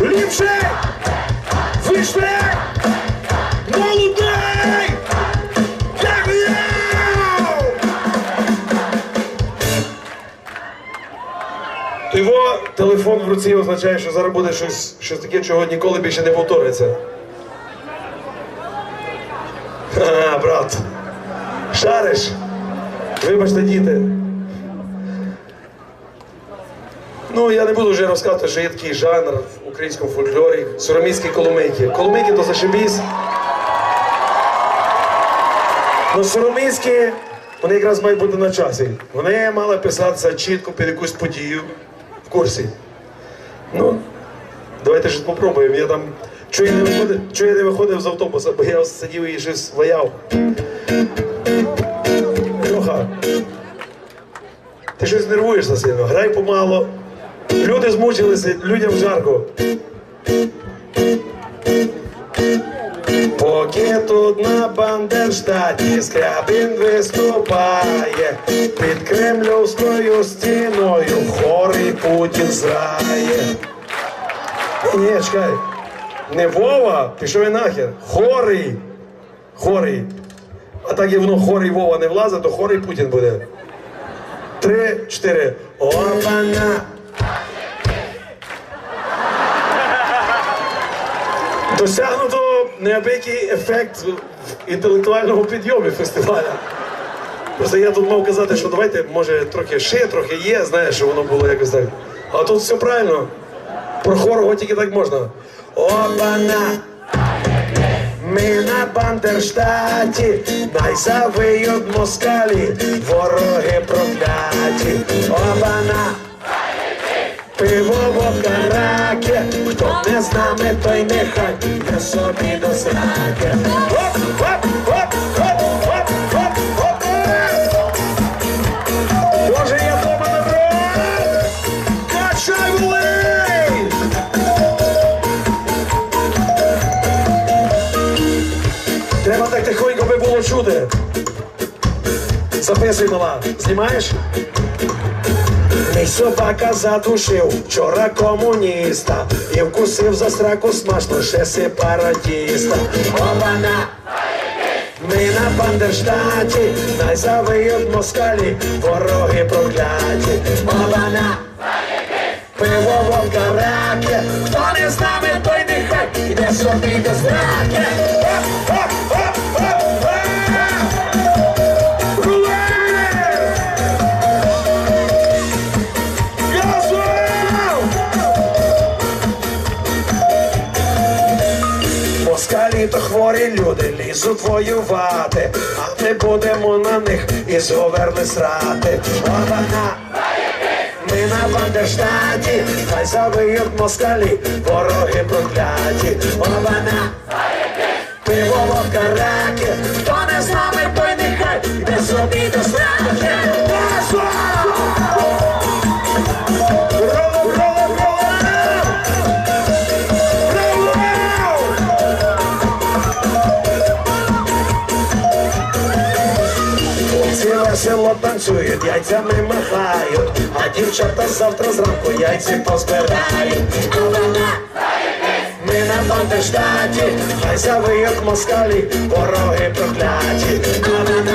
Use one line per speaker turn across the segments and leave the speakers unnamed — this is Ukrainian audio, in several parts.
Ліпший! Вийшли! Молодий! Дякую! Його телефон в руці означає, що зараз буде щось, щось таке, чого ніколи більше не повториться. Ха, брат. Шариш? Вибачте, діти. Ну, я не буду вже розказувати, що є такий жанр в українському фольклорі. Сороміські коломийки. Коломийки то зашибісь. Ну, сороміські, вони якраз мають бути на часі. Вони мали писатися чітко під якусь подію в курсі. Ну, давайте щось попробуємо. Я там чого я не виходив, з автобуса, бо я сидів і щось. Льоха, ти щось нервуєшся сильно, грай помало. Люди змучилися, людям жарко. Поки тут на Бандерштаті Скрябін виступає під кремлівською стіною хорий Путін зрає. Ні, чекай. Не Вова, пішов і нахер. Хорий. Хорий. А так як воно хорий Вова не влазить, то хорий Путін буде. Три, чотири. Опана. Досягнуто неабиякий ефект в інтелектуальному підйомі фестиваля. Просто я тут мав казати, що давайте, може, трохи ще, трохи є, знаєш, що воно було якось так. А тут все правильно. Про хорого тільки так можна. Опана! Ми на Бандерштаті, найзавиють москалі, вороги прокляті. Опана! Пиво водка раки, хто не з нами, той нехай не собі до сраки. Оп, оп, оп, оп, оп, оп, оп, оп. Боже, я дома на дрон! Качай влей! Треба так тихонько би було чути. Записуй, мала. Знімаєш? Мій собака задушив вчора комуніста і вкусив за сраку смачно ще сепаратіста. Обана! Ми на Бандерштаті, найзавиють москалі, вороги прокляті. Обана! Пиво вовка раки, хто не з нами, той нехай іде собі до зраки. Люди лізуть воювати, а ми будемо на них із говерли срати. Обана! Ми на Бандерштаті, хай завиють москалі, вороги прокляті. Обана! Пиво водка раки, хто не з нами, той нехай іде собі до сраки. Весело танцюють, яйцями махають, а дівчата завтра зранку яйці позбирають. Ми на Бандерштаті, хай завиють москалі, вороги прокляті. А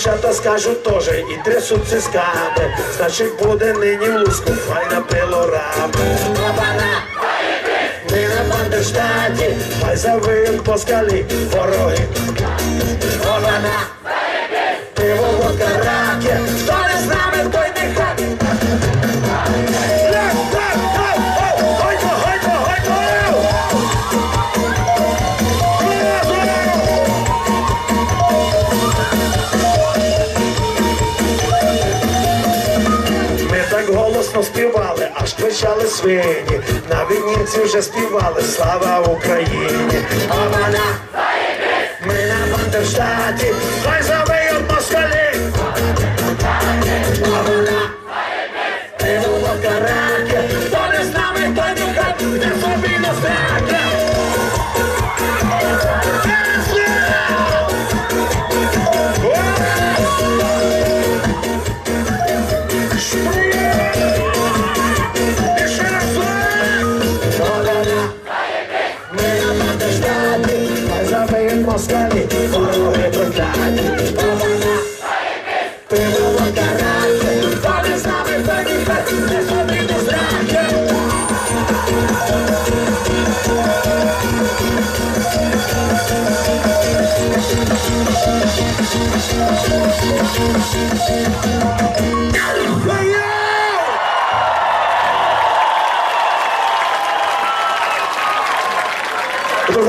дівчата скажуть теж і трясуть цисками, значить буде нині луску файна пилорами. Лабана! Ми на Бандерштаті, хай завиють москалі, вороги. Аж кричали свині. На війниці вже співали Слава Україні! А вона ми на Бандерштаті,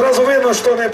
зразу видно, що не